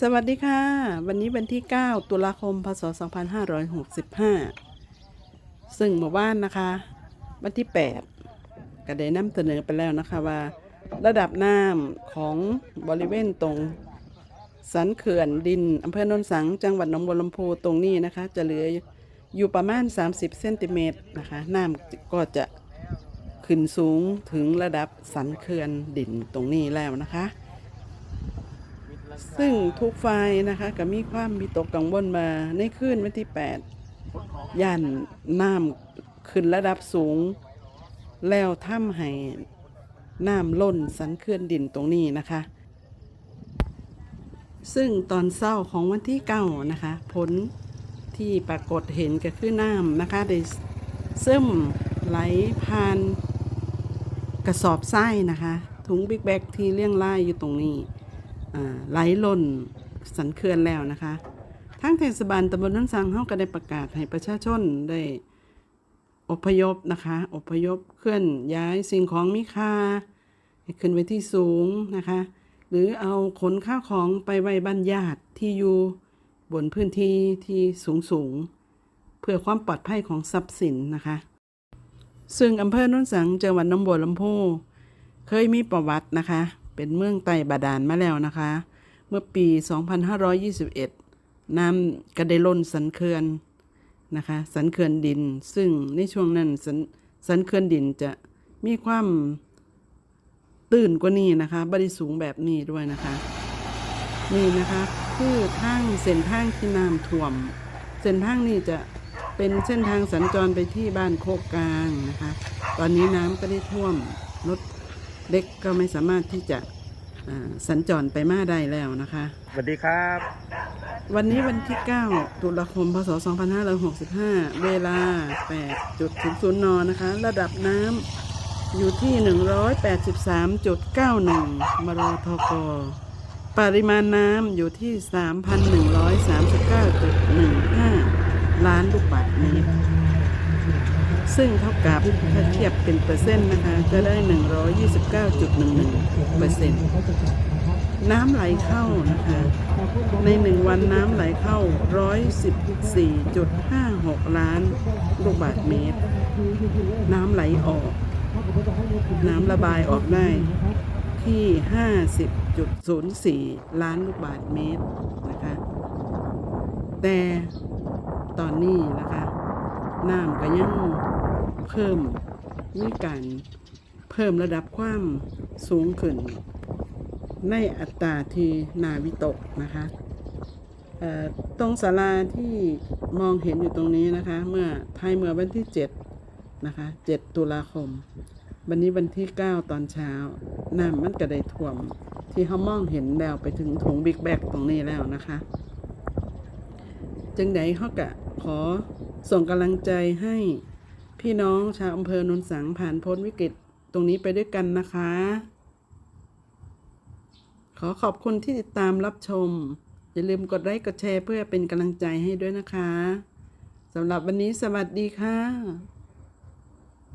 สวัสดีค่ะ วันนี้วันที่ 9 ตุลาคม พศ 2565 ซึ่งหมู่บ้านนะคะ วันที่ 8 ก็ได้นำเสนอไปแล้วนะคะว่า ระดับน้ำของบริเวณตรงสันเขื่อนดินอำเภอโนนสัง จังหวัดหนองบัวลำพูตรงนี้นะคะ จะเหลืออยู่ประมาณ 30 เซนติเมตรนะคะ น้ำก็จะขึ้นสูงถึงระดับสันเขื่อนดินตรงนี้แล้วนะคะ ซึ่งทุกฝ่ายนะคะก็มีความมีตกกังวลมาในคืนวันที่ 8 ย่านน้ำขึ้นระดับสูง แล้วทำให้น้ำล้นสันเขื่อนดินตรงนี้นะคะ ซึ่งตอนเศร้าของวันที่9นะคะ ผลที่ปรากฏเห็นก็คือน้ำนะคะได้ซึมไหลผ่านกระสอบทรายนะคะ ถุงบิ๊กแบกที่เลี้ยงไล่อยู่ตรงนี้ ไหลล่นสันเขื่อนแล้วนะคะ ทั้งเทศบาลตำบลน้นสังเขาก็ได้ประกาศให้ประชาชนได้อพยพนะคะ อพยพเคลื่อนย้ายสิ่งของมีค่าให้ขึ้นไปที่สูงนะคะ หรือเอาขนข้าวของไปไว้บ้านญาติที่อยู่บนพื้นที่ที่สูงสูงๆเพื่อความปลอดภัยของทรัพย์สินนะคะ ซึ่งอำเภอโนนสังจังหวัดหนองบัวลำพูเคยมีประวัตินะคะ เป็นเมืองไต่บาดาลมาแล้วนะคะ เมื่อปี 2521 น้ำกระไดล้นสันเขื่อนนะคะ สันเขื่อนดิน ซึ่งในช่วงนั้นสันสันเขื่อนดินจะมีความตื้นกว่านี้นะคะบริสูงแบบนี้ด้วยนะคะ นี่นะคะคือทางเส้นทางที่น้ำท่วม เส้นทางนี้จะเป็นเส้นทางสัญจรไปที่บ้านโคกกลางนะคะ ตอนนี้น้ำก็ได้ท่วมรถ เล็กก็ไม่สามารถที่จะอ่าสัญจรไปมาได้แล้วนะคะสวัสดีครับ วันนี้วันที่ 9 ตุลาคม พศ 2565 เวลา 8.00 น นะคะ ระดับน้ำอยู่ที่ 183.91 มรทก ปริมาณน้ำอยู่ที่ 3,139.15 ล้านลูกบาศก์เมตร ซึ่งเท่ากับถ้าเทียบเป็นเปอร์เซ็นต์นะคะจะได้ 129.11เปอร์เซ็นต์น้ำไหลเข้านะคะ ในหนึ่งวันน้ำไหลเข้า 114.56 ล้านลูกบาศก์เมตร น้ำไหลออก น้ำระบายออกได้ที่ 50.04 ล้านลูกบาศก์เมตรนะคะ แต่ตอนนี้นะคะ น้ำก็ยังเพิ่มมีการเพิ่มระดับความสูงขึ้น ในอัตราที่นาวิตกนะคะตรงศาลาที่มองเห็นอยู่ตรงนี้นะคะ เมื่อไทยเมื่อวันที่ 7 นะคะ 7 ตุลาคม วันนี้วันที่ 9 ตอนเช้า น้ำมันก็ได้ท่วม ที่เขามองเห็นแล้วไปถึงถงบิ๊กแบกตรงนี้แล้วนะคะ จึงไดเขากะขอส่งกำลังใจให้พี่น้องชาวอำเภอโนนสังผ่านพ้นวิกฤตตรงนี้ไปด้วยกันนะคะ ขอขอบคุณที่ติดตามรับชม อย่าลืมกดไลค์กดแชร์เพื่อเป็นกำลังใจให้ด้วยนะคะสำหรับวันนี้สวัสดีค่ะ